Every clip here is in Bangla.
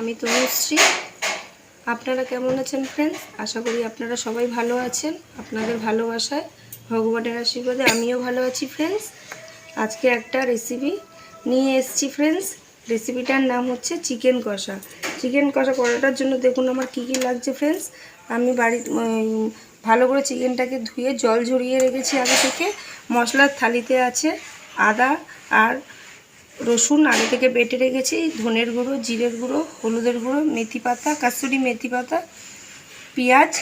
আমি তনুশ্রী আপনারা কেমন আছেন ফ্রেন্ডস আশা করি আপনারা সবাই ভালো আছেন। আপনাদের ভালোবাসায়, ভগবানের আশীর্বাদে আমিও ভালো আছি ফ্রেন্ডস আজকে একটা রেসিপি নিয়ে এসেছি ফ্রেন্ডস রেসিপিটার নাম হচ্ছে চিকেন কষা। চিকেন কষা করাটার জন্য দেখুন আমার কী কী লাগছে ফ্রেন্ডস আমি বাড়ির ভালো করে চিকেনটাকে ধুয়ে জল ঝরিয়ে রেখেছি আগে থেকে। মশলার থালিতে আছে আদা আর রসুন আগে থেকে বেটে রেখেছি, ধনের গুঁড়ো, জিরের গুঁড়ো, হলুদের গুঁড়ো, মেথি পাতা কাসুরি মেথি পাতা, পেঁয়াজ,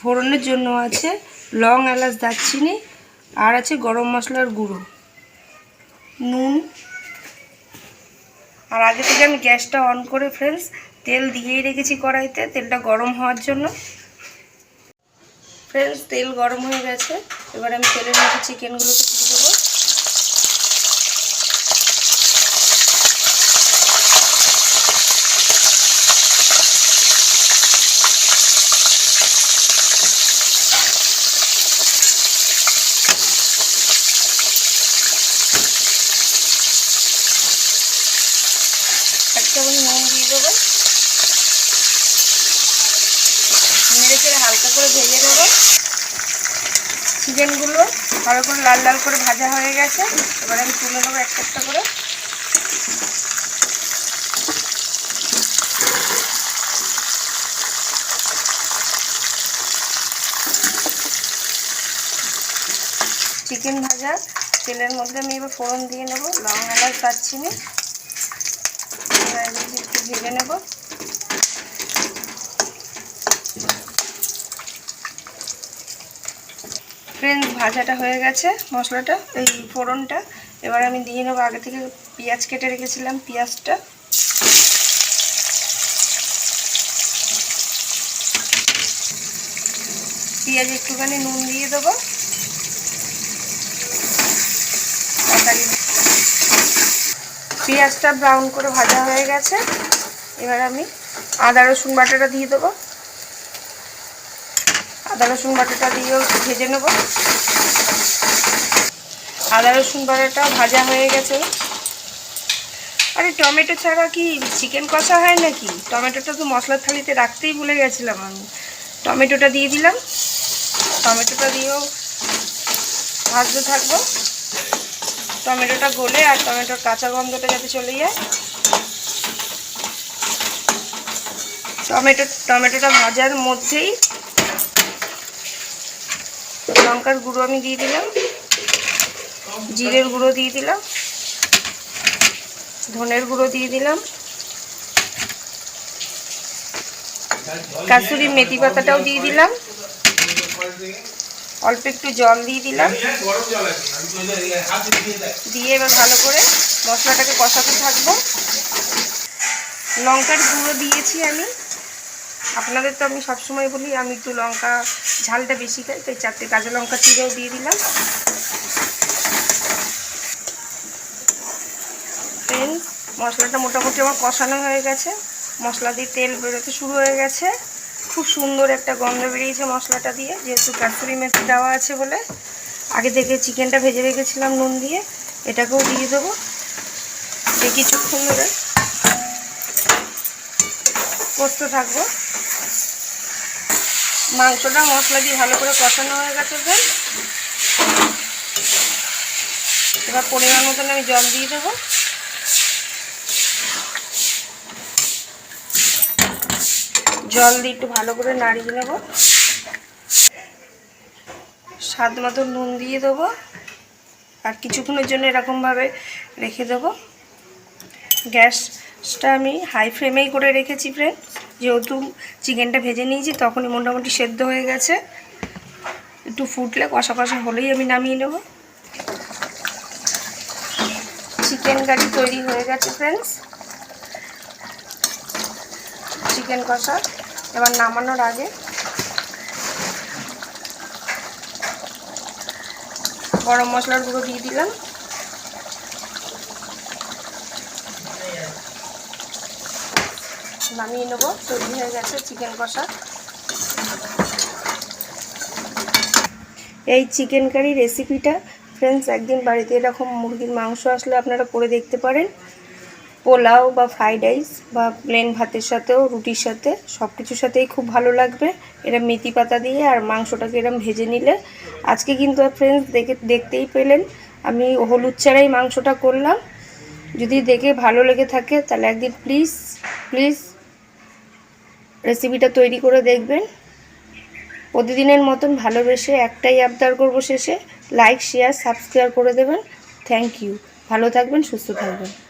ফোড়নের জন্য আছে লং এলাচ, দারচিনি, আর আছে গরম মশলার গুঁড়ো, নুন। আর আগে থেকে আমি গ্যাসটা অন করে ফ্রেন্ডস তেল দিয়েই রেখেছি কড়াইতে, তেলটা গরম হওয়ার জন্য। ফ্রেন্ডস তেল গরম হয়ে গেছে, এবার আমি তেলের মধ্যে চিকেনগুলোকে দিয়ে দেবো এক চামচ নুন দিয়ে দেবো নেড়ে চেড়ে হালকা করে ভেজে নেব চিকেনগুলো ভালো করে লাল লাল করে ভাজা হয়ে গেছে। এবার আমি তুলে নেব একটা একটা করে। চিকেন ভাজা, তেলের মধ্যে আমি এবার ফোড়ন দিয়ে নেব, লং এলাচ দারচিনি। একটু ভেজে নেব। ফ্রেন্ড ভাজাটা হয়ে গেছে, মশলাটা, এই ফোড়নটা। এবার আমি দিয়ে নেব, আগে থেকে পেঁয়াজ কেটে রেখেছিলাম পেঁয়াজটা। পেঁয়াজ একটুখানি নুন দিয়ে দেবো। পেঁয়াজটা ব্রাউন করে ভাজা হয়ে গেছে। এবার আমি আদা রসুন বাটাটা দিয়ে দেবো। আদা রসুন বাটাটা দিয়েও ভেজে নেব। আদা রসুন বাটাটা ভাজা হয়ে গেছে। আরে, টমেটো ছাড়া কি চিকেন কষা হয় নাকি? টমেটোটা তো মশলার থালিতে রাখতেই ভুলে গেছিলাম আমি। টমেটোটা দিয়ে দিলাম। টমেটোটা দিয়েও ভাজতে থাকব। টমেটোটা গলে আর টমেটোর কাঁচা গন্ধটা যাতে চলে যায়। টমেটো, টমেটোটা ভাজার মধ্যেই লঙ্কার গুঁড়ো আমি দিয়ে দিলাম। জিরের গুঁড়ো দিয়ে দিলাম। ধনের গুঁড়ো দিয়ে দিলাম। কাসুরি মেথি পাতাটাও দিয়ে দিলাম। অল্প একটু জল দিয়ে দিলাম। দিয়ে এবার ভালো করে মশলাটাকে কষাতে থাকব। লঙ্কার গুঁড়ো দিয়েছি আমি। আপনাদের তো আমি সবসময় বলি, আমি একটু লঙ্কা ঝালটা বেশি খাই, তাই চারটে কাঁচা লঙ্কা চিরেও দিয়ে দিলাম। ফ্রেন্ডস মশলাটা মোটামুটি আমার কষানো হয়ে গেছে। মশলা দিয়ে তেল বেরোতে শুরু হয়ে গেছে। খুব সুন্দর একটা গন্ধ বেরিয়েছে মশলাটা দিয়ে, যেহেতু কাসুরি মেথি দেওয়া আছে বলে। আগে থেকে চিকেনটা ভেজে রেখেছিলাম নুন দিয়ে, এটাকেও দিয়ে দেবো। কিছুক্ষণ ধরে কষতে থাকব। মাংসটা মশলা দিয়ে ভালো করে কষানো হয়ে গেছে ফ্রেন্ড এবার পরিমাণ মতন আমি জল দিয়ে দেবো। জল দিয়ে একটু ভালো করে নাড়িয়ে নেব। স্বাদ মতো নুন দিয়ে দেবো। আর কিছুক্ষণের জন্য এরকমভাবে রেখে দেবো। গ্যাসটা আমি হাই ফ্লেমেই করে রেখেছি ফ্রেন্ড যেহেতু চিকেনটা ভেজে নিয়েছি, তখনই মোটামুটি সেদ্ধ হয়ে গেছে। একটু ফুটলে কষা কষা হলেই আমি নামিয়ে নেব। চিকেন কারি তৈরি হয়ে গেছে ফ্রেন্ডস চিকেন কষা, এবার নামানোর আগে গরম মশলার গুঁড়ো দিয়ে দিলাম। নামিয়ে নেব। তৈরি হয়ে গেছে চিকেন কষা। এই চিকেন কারি রেসিপিটা ফ্রেন্ডস একদিন বাড়িতে এরকম মুরগির মাংস আসলে আপনারা করে দেখতে পারেন। পোলাও বা ফ্রাইড রাইস বা প্লেন ভাতের সাথেও, রুটির সাথে সব কিছুর সাথেই খুব ভালো লাগবে। এরম মেথি পাতা দিয়ে আর মাংসটাকে এরম ভেজে নিলে। আজকে কিন্তু ফ্রেন্ডস দেখে, দেখতেই পেলেন। আমি হলুদ ছাড়াই মাংসটা করলাম। যদি দেখে ভালো লেগে থাকে, তাহলে একদিন প্লিজ প্লিজ রেসিপিটা তৈরি করে দেখবেন। প্রতিদিনের মতন ভালোবেসে একটাই আবদার করব শেষে। লাইক শেয়ার সাবস্ক্রাইব করে দেবেন। থ্যাংক ইউ ভালো থাকবেন, সুস্থ থাকবেন।